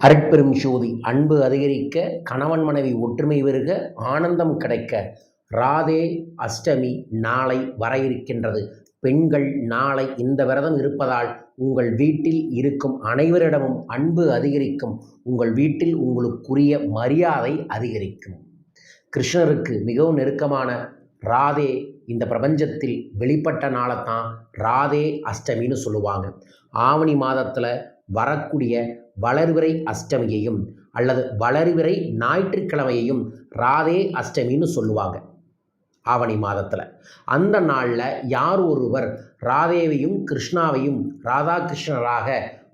அருட்பெரும் ஜோதி அன்பு அதிகரிக்க கணவன் மனைவி ஒற்றுமை பெருக ஆனந்தம் கிடைக்க ராதே அஷ்டமி நாளை வர இருக்கின்றது. பெண்கள் நாளை இந்த விரதம் இருப்பதால் உங்கள் வீட்டில் இருக்கும் அனைவரிடமும் அன்பு அதிகரிக்கும். உங்கள் வீட்டில் உங்களுக்குரிய மரியாதை அதிகரிக்கும். கிருஷ்ணருக்கு மிகவும் நெருக்கமான ராதே இந்த பிரபஞ்சத்தில் வெளிப்பட்ட நாளைத்தான் ராதே அஷ்டமின்னு சொல்லுவாங்க. ஆவணி மாதத்தில் வரக்கூடிய வளர்விரை அஷ்டமியையும் அல்லது வளர்விரை ஞாயிற்றுக்கிழமையையும் ராதே அஷ்டமின்னு சொல்லுவாங்க. ஆவணி மாதத்தில். அந்த நாளில் யார் ஒருவர் ராதேவையும் கிருஷ்ணாவையும் ராதாகிருஷ்ணராக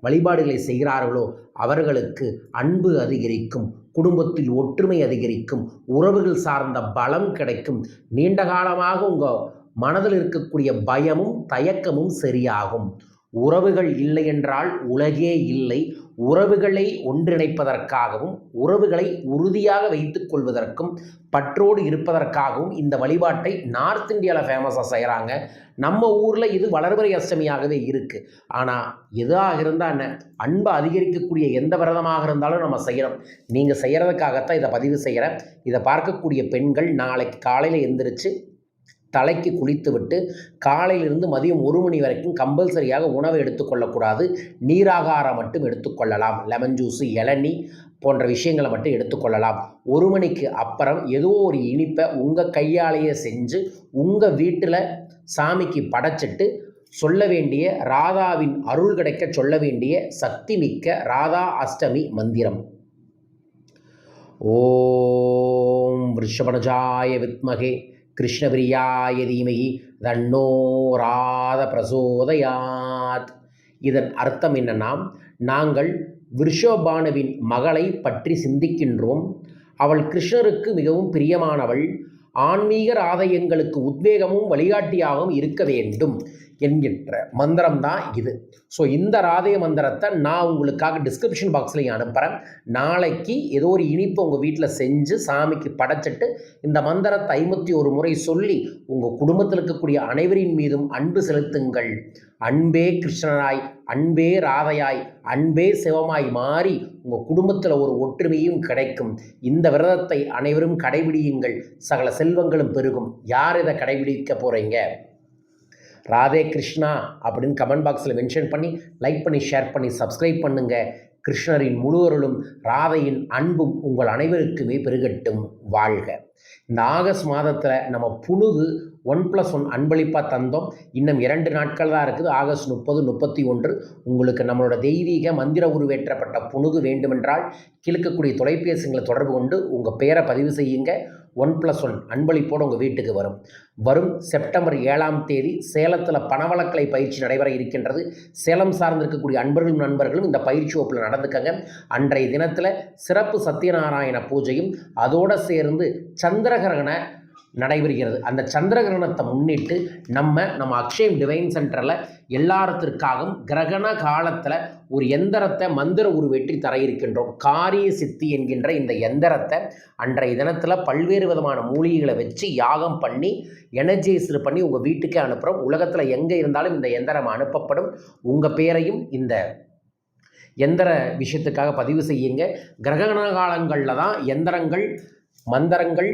வழிபாடுகளை செய்கிறார்களோ அவர்களுக்கு அன்பு அதிகரிக்கும் குடும்பத்தில் ஒற்றுமை அதிகரிக்கும் உறவுகள் சார்ந்த பலம் கிடைக்கும் நீண்ட காலமாக உங்கள் மனதில் இருக்கக்கூடிய பயமும் தயக்கமும் சரியாகும். உறவுகள் இல்லை என்றால் உலகே இல்லை. உறவுகளை ஒன்றிணைப்பதற்காகவும் உறவுகளை உறுதியாக வைத்துக் கொள்வதற்கும் பற்றோடு இருப்பதற்காகவும் இந்த வழிபாட்டை நார்த் இந்தியாவில் ஃபேமஸாக செய்கிறாங்க நம்ம ஊரில் இது வளர்வரை அஷ்டமியாகவே இருக்குது ஆனால் எதாக இருந்தால் என்ன? அன்பை அதிகரிக்கக்கூடிய எந்த விரதமாக இருந்தாலும் நம்ம செய்யணும் நீங்கள் செய்கிறதுக்காகத்தான் இதை பதிவு செய்கிறேன் இதை பார்க்கக்கூடிய பெண்கள் நாளைக்கு காலையில் எந்திரிச்சு தலைக்கு குளித்துவிட்டு காலையிலிருந்து மதியம் ஒரு மணி வரைக்கும் கம்பல்சரியாக உணவை எடுத்துக்கொள்ளக்கூடாது. நீராகாரம் மட்டும் எடுத்துக்கொள்ளலாம். லெமன் ஜூஸு இளநீ போன்ற விஷயங்களை மட்டும் எடுத்துக்கொள்ளலாம். ஒரு மணிக்கு அப்புறம் ஏதோ ஒரு இனிப்பை உங்கள் கையாலேயே செஞ்சு உங்கள் வீட்டில் சாமிக்கு படைச்சிட்டு சொல்ல வேண்டிய ராதாவின் அருள் கிடைக்க சொல்ல வேண்டிய சக்தி மிக்க ராதா அஷ்டமி மந்திரம். ஓம் ரிஷபனஜாய வித்மகே. கிருஷ்ணபிரியாய தீமகி தன்னோ ராத பிரசோதயாத் இதன் அர்த்தம் என்னன்னா நாங்கள் விருஷபானுவின் மகளை பற்றி சிந்திக்கின்றோம். அவள் கிருஷ்ணருக்கு மிகவும் பிரியமானவள். ஆன்மீக ராதயங்களுக்கு உத்வேகமும் வழிகாட்டியாகவும் இருக்க வேண்டும். என்கின்ற மந்திரம் தான் இது. ஸோ இந்த ராதய மந்திரத்தை நான் உங்களுக்காக டிஸ்கிரிப்ஷன் பாக்ஸ்லையும் அனுப்புகிறேன் நாளைக்கு ஏதோ ஒரு இனிப்பு உங்கள் வீட்டில் செஞ்சு சாமிக்கு படைச்சிட்டு இந்த மந்திரத்தை ஐம்பத்தி ஒரு முறை சொல்லி உங்கள் குடும்பத்தில் இருக்கக்கூடிய அனைவரின் மீதும் அன்பு செலுத்துங்கள். அன்பே கிருஷ்ணனாய் அன்பே ராதையாய் அன்பே சிவமாய் மாறி உங்கள் குடும்பத்தில் ஒரு ஒற்றுமையும் கிடைக்கும். இந்த விரதத்தை அனைவரும் கடைபிடியுங்கள். சகல செல்வங்களும் பெருகும். யார் இதை கடைபிடிக்க போகிறீங்க ராதே கிருஷ்ணா அப்படின்னு கமெண்ட் பாக்ஸில் மென்ஷன் பண்ணி லைக் பண்ணி ஷேர் பண்ணி சப்ஸ்கிரைப் பண்ணுங்கள் கிருஷ்ணரின் முழுவருளும் ராதையின் அன்பும் உங்கள் அனைவருக்குமே பெருகட்டும். வாழ்க. இந்த ஆகஸ்ட் மாதத்தில் நம்ம புழுகு ஒன் ப்ளஸ் ஒன் அன்பளிப்பாக தந்தோம். இன்னும் இரண்டு நாட்கள் தான் இருக்குது. ஆகஸ்ட் முப்பது முப்பத்தி ஒன்று. உங்களுக்கு நம்மளோட தெய்வீக மந்திர உருவேற்றப்பட்ட புணுகு வேண்டுமென்றால் கிழக்கக்கூடிய தொலைபேசிகளை தொடர்பு கொண்டு உங்கள் பெயரை பதிவு செய்யுங்க. ஒன் ப்ளஸ் ஒன் அன்பளிப்போடு உங்கள் வீட்டுக்கு வரும். வரும் செப்டம்பர் ஏழாம் தேதி சேலத்தில் பணவளக்கலை பயிற்சி நடைபெற இருக்கின்றது. சேலம் சார்ந்திருக்கக்கூடிய அன்பர்களும் நண்பர்களும் இந்த பயிற்சி வகுப்பில் நடந்துக்கங்க. அன்றைய தினத்தில் சிறப்பு சத்யநாராயண பூஜையும் அதோடு சேர்ந்து சந்திரகிரகண நடைபெறுகிறது. அந்த சந்திரகிரகணத்தை முன்னிட்டு நம்ம நம்ம அக்ஷயம் டிவைன் சென்டரில் எல்லாத்திற்காகவும் கிரகண காலத்தில் ஒரு எந்திரத்தை மந்திர உருவேற்றி தர இருக்கின்றோம். காரிய சித்தி என்கின்ற இந்த எந்திரத்தை அன்றைய தினத்தில் பல்வேறு விதமான மூலிகைகளை வச்சு யாகம் பண்ணி எனர்ஜைஸ்டு பண்ணி உங்கள் வீட்டுக்கே அனுப்புகிறோம் உலகத்தில் எங்கே இருந்தாலும் இந்த எந்திரம் அனுப்பப்படும். உங்கள் பேரையும் இந்த எந்திர விஷயத்துக்காக பதிவு செய்யுங்க. கிரகண காலங்களில் தான் எந்திரங்கள் மந்திரங்கள்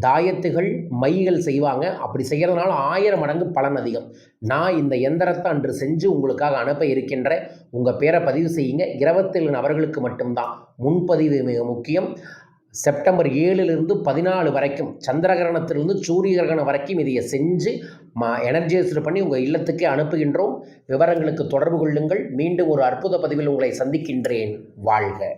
தாயத்துகள் மைகள் செய்வாங்க. அப்படி செய்கிறதுனால ஆயிரம் மடங்கு பலன் அதிகம். நான் இந்த எந்திரத்தை அன்று செஞ்சு உங்களுக்காக அனுப்ப இருக்கின்ற உங்கள் பேரை பதிவு செய்யுங்க. இருபத்தேழு நபர்களுக்கு மட்டும்தான். முன்பதிவு மிக முக்கியம். செப்டம்பர் ஏழுலேருந்து பதினாலு வரைக்கும் சந்திரகிரகணத்திலிருந்து சூரிய கிரகணம் வரைக்கும் இதையை செஞ்சு மா எனர்ஜைஸ்டு பண்ணி உங்கள் இல்லத்துக்கே அனுப்புகின்றோம். விவரங்களுக்கு தொடர்பு கொள்ளுங்கள். மீண்டும் ஒரு அற்புத பதிவில் உங்களை சந்திக்கின்றேன். வாழ்க.